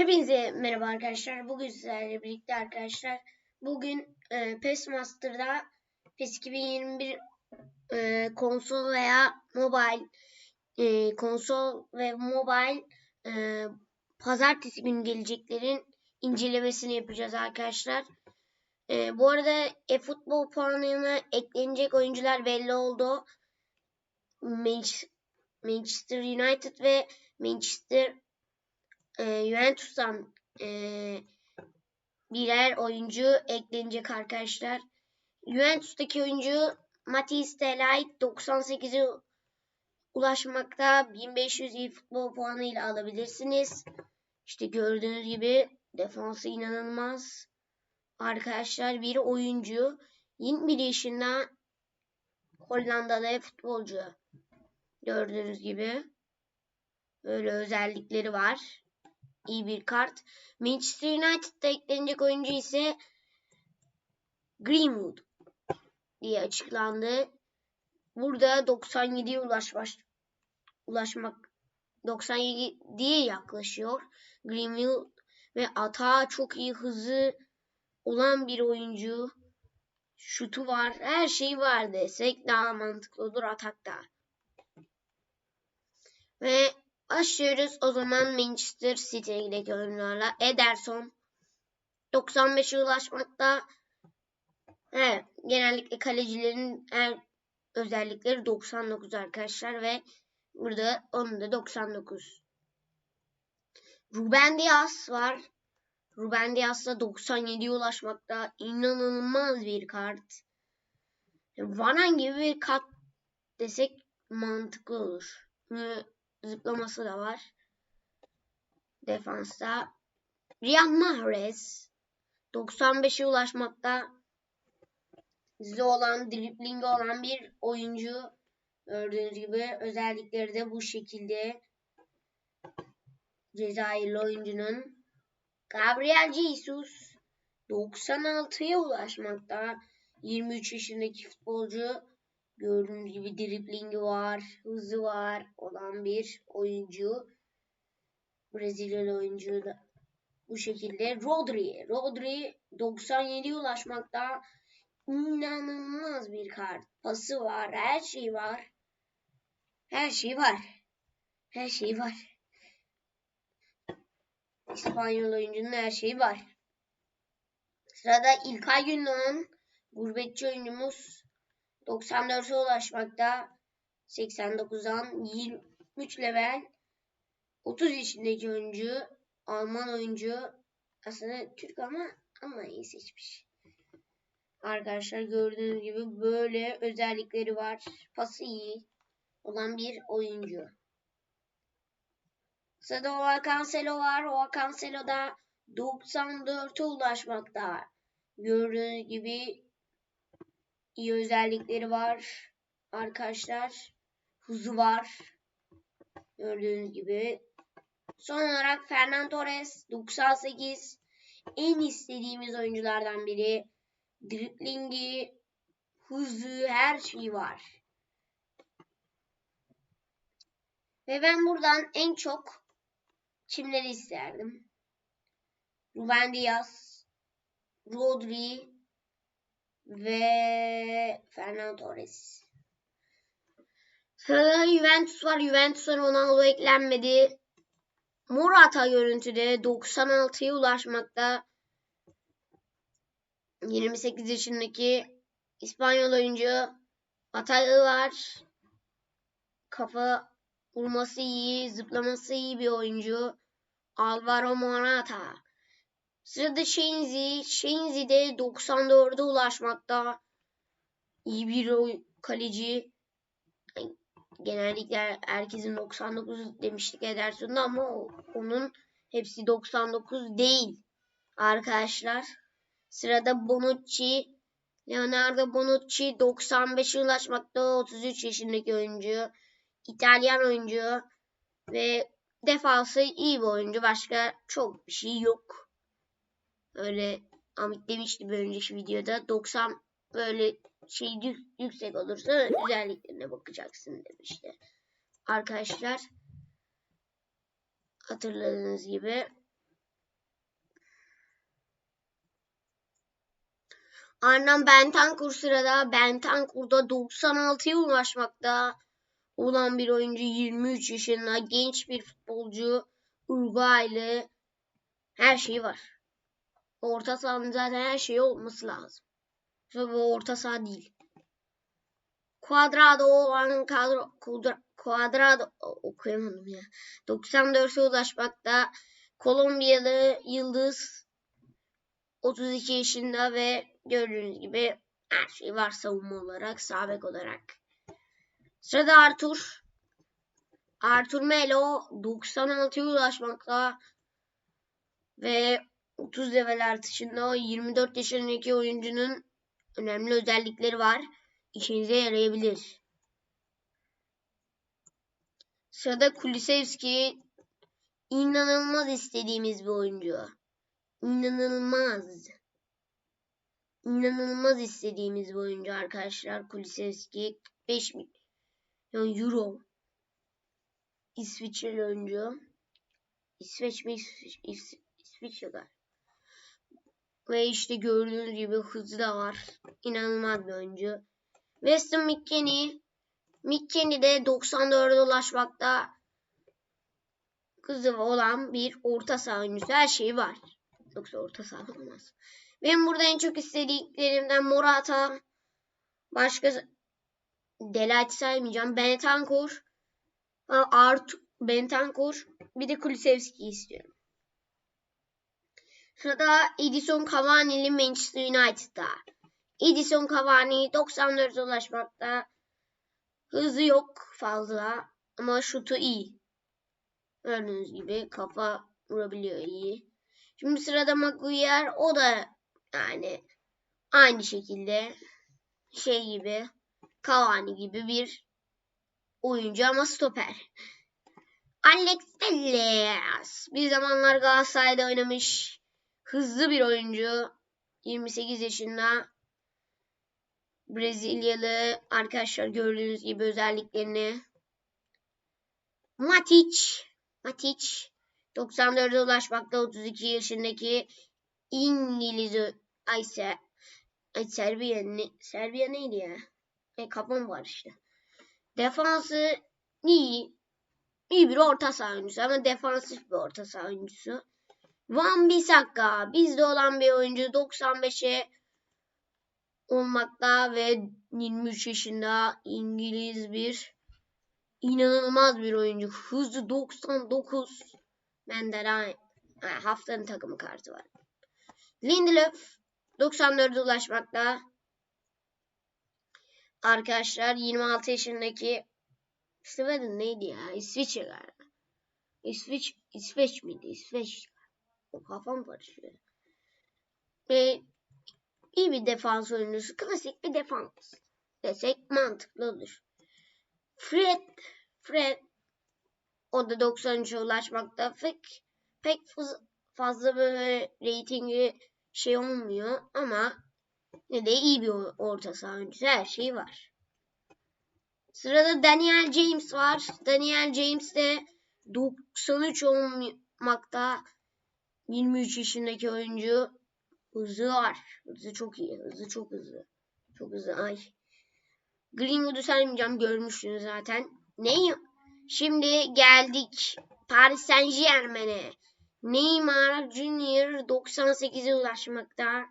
Hepinize merhaba arkadaşlar. Bugün sizlerle birlikte arkadaşlar. Bugün e, PES Master'da PES 2021 e, konsol veya mobile e, konsol ve mobile e, pazartesi günü geleceklerin incelemesini yapacağız arkadaşlar. E, bu arada e-futbol puanına eklenecek oyuncular belli oldu. Manchester United ve Manchester e, Juventus'tan e, birer oyuncu eklenecek arkadaşlar. Juventus'taki oyuncu Matisse Delight 98'e ulaşmakta 1500 iyi futbol puanı ile alabilirsiniz. İşte gördüğünüz gibi defansı inanılmaz. Arkadaşlar bir oyuncu 21 yaşında Hollandalı futbolcu. Gördüğünüz gibi böyle özellikleri var iyi bir kart. Manchester United'da eklenecek oyuncu ise Greenwood diye açıklandı. Burada 97'ye ulaşmak ulaşmak 97'ye yaklaşıyor. Greenwood ve atağı çok iyi hızı olan bir oyuncu. Şutu var. Her şey var desek daha mantıklı olur atakta. Ve Başlıyoruz o zaman Manchester City'deki oyunlarla. Ederson 95'e ulaşmakta. Evet, genellikle kalecilerin her özellikleri 99 arkadaşlar ve burada onun da 99. Ruben Dias var. Ruben Dias da 97'ye ulaşmakta. İnanılmaz bir kart. Varan gibi bir kart desek mantıklı olur zıplaması da var. Defansta. Riyad Mahrez 95'e ulaşmakta hızlı olan, driblingi olan bir oyuncu. Gördüğünüz gibi özellikleri de bu şekilde. Cezayirli oyuncunun. Gabriel Jesus 96'ya ulaşmakta. 23 yaşındaki futbolcu Gördüğünüz gibi driblingi var, hızı var olan bir oyuncu. Brezilyalı oyuncu da bu şekilde. Rodri. Rodri 97'ye ulaşmakta inanılmaz bir kart. Pası var, her şey var. Her şey var. Her şey var. İspanyol oyuncunun her şeyi var. Sırada İlkay Gündoğan gurbetçi oyuncumuz 94'e ulaşmakta. 89'dan 23 level 30 yaşındaki oyuncu Alman oyuncu aslında Türk ama Almanya'yı seçmiş. Arkadaşlar gördüğünüz gibi böyle özellikleri var. Pası iyi olan bir oyuncu. Sırada Oa Cancelo var. Oa Cancelo da 94'e ulaşmakta. Gördüğünüz gibi iyi özellikleri var. Arkadaşlar hızı var. Gördüğünüz gibi. Son olarak Fernando Torres 98 en istediğimiz oyunculardan biri. Driblingi, hızı, her şeyi var. Ve ben buradan en çok kimleri isterdim? Ruben Diaz, Rodri, ve Fernando Torres. Sırada Juventus var. Juventus'a Ronaldo eklenmedi. Morata görüntüde 96'ya ulaşmakta. 28 yaşındaki İspanyol oyuncu Atağı var. Kafa vurması iyi, zıplaması iyi bir oyuncu. Alvaro Morata. Sırada Shenzi. Shenzi de 94'e ulaşmakta. İyi bir kaleci. Genellikle herkesin 99 demiştik Ederson'da ama onun hepsi 99 değil arkadaşlar. Sırada Bonucci. Leonardo Bonucci 95'e ulaşmakta 33 yaşındaki oyuncu. İtalyan oyuncu ve defansı iyi bir oyuncu. Başka çok bir şey yok. Öyle Amit demişti bir önceki videoda. 90 böyle şey yüksek olursa özelliklerine bakacaksın demişti. Arkadaşlar hatırladığınız gibi. Arnan Bentancur sırada. Bentancur'da 96'ya ulaşmakta. Olan bir oyuncu 23 yaşında genç bir futbolcu Uruguaylı. Her şeyi var. Orta sahanın zaten her şeyi olması lazım. Tabii bu orta saha değil. Cuadrado olan kadro Cuadrado okuyamadım ya. 94'e ulaşmakta. Kolombiyalı Yıldız 32 yaşında ve gördüğünüz gibi her şey var savunma olarak, sabek olarak. Sırada Artur. Artur Melo 96'ya ulaşmakta ve 30 level artışında 24 yaşındaki oyuncunun önemli özellikleri var. İşinize yarayabilir. Sırada Kulisevski inanılmaz istediğimiz bir oyuncu. İnanılmaz. İnanılmaz istediğimiz bir oyuncu arkadaşlar. Kulisevski 5 milyon euro. İsviçreli oyuncu. İsveç mi? İsviçre, İsviçre galiba. Ve işte gördüğünüz gibi hızı da var. İnanılmaz bir oyuncu. Weston McKennie. McKennie de 94'e ulaşmakta kızı olan bir orta saha oyuncusu. Her şeyi var. Yoksa orta saha olmaz. Benim burada en çok istediklerimden Morata. Başka Delight saymayacağım. Bentancur. Art Bentancur. Bir de Kulusevski istiyorum. Sırada Edison Cavani'li Manchester United'da. Edison Cavani 94 ulaşmakta. Hızı yok fazla ama şutu iyi. Gördüğünüz gibi kafa vurabiliyor iyi. Şimdi sırada Maguire o da yani aynı şekilde şey gibi Cavani gibi bir oyuncu ama stoper. Alex Telles bir zamanlar Galatasaray'da oynamış hızlı bir oyuncu. 28 yaşında Brezilyalı arkadaşlar gördüğünüz gibi özelliklerini. Matic. Matic 94'e ulaşmakta 32 yaşındaki İngiliz ay, Ser, ay Serbiya ne, Serbiya neydi ya? E, kafam var işte. Defansı iyi. İyi bir orta saha oyuncusu ama defansif bir orta saha oyuncusu. Van Bissaka bizde olan bir oyuncu 95'e olmakta ve 23 yaşında İngiliz bir inanılmaz bir oyuncu. Hızı 99. Benden haftanın takımı kartı var. Lindelöf 94'e ulaşmakta. Arkadaşlar 26 yaşındaki Sweden neydi ya? İsviçre galiba. İsviç, İsveç miydi? İsveç. Kafam karışıyor. Ve iyi bir defans oyuncusu. Klasik bir defans desek mantıklı olur. Fred, Fred o da 93'e ulaşmakta. Pek, pek fazla böyle reytingi şey olmuyor ama ne de iyi bir orta saha oyuncusu. Her şey var. Sırada Daniel James var. Daniel James de 93 olmakta. 23 yaşındaki oyuncu. Hızı var. Hızı çok iyi. Hızı çok hızlı. Çok hızlı. Ay. Greenwood'u saymayacağım. Görmüşsünüz zaten. Ne? Şimdi geldik Paris Saint Germain'e. Neymar Junior 98'e ulaşmakta.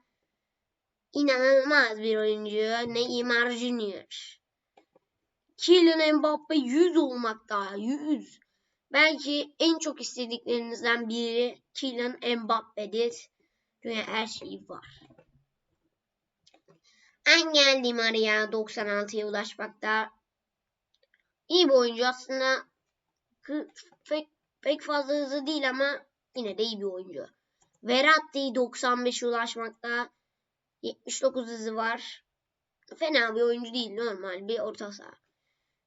İnanılmaz bir oyuncu. Neymar Junior. Kylian Mbappe 100 olmakta. 100. Belki en çok istediklerinizden biri Kylian Mbappe'dir. Çünkü her şeyi var. Angel Di Maria 96'ya ulaşmakta. İyi bir oyuncu aslında. Pek, pek fazla hızlı değil ama yine de iyi bir oyuncu. Verratti 95'e ulaşmakta. 79 hızı var. Fena bir oyuncu değil. Normal bir orta saha.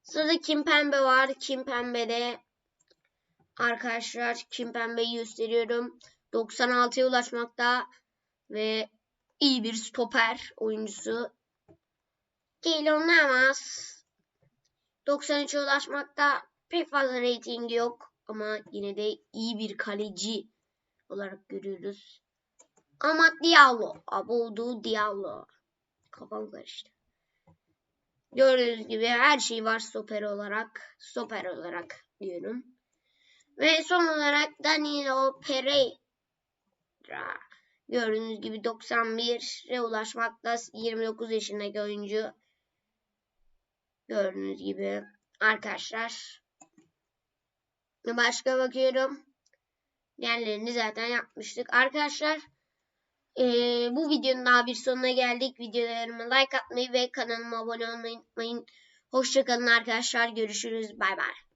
Sırada Kim Pembe var. Kim Pembe'de arkadaşlar Kim Pembe'yi gösteriyorum. 96'ya ulaşmakta ve iyi bir stoper oyuncusu. Keylon Navas 93'e ulaşmakta pek fazla reytingi yok ama yine de iyi bir kaleci olarak görüyoruz. Amat Diallo, Aboudu Diallo. kafam karıştı. Gördüğünüz gibi her şey var stoper olarak. Stoper olarak diyorum. Ve son olarak Danilo Pereira. Gördüğünüz gibi 91'e ulaşmakta 29 yaşındaki oyuncu. Gördüğünüz gibi arkadaşlar. Başka bakıyorum. Diğerlerini zaten yapmıştık. Arkadaşlar ee, bu videonun daha bir sonuna geldik. Videolarıma like atmayı ve kanalıma abone olmayı unutmayın. Hoşçakalın arkadaşlar. Görüşürüz. Bay bay.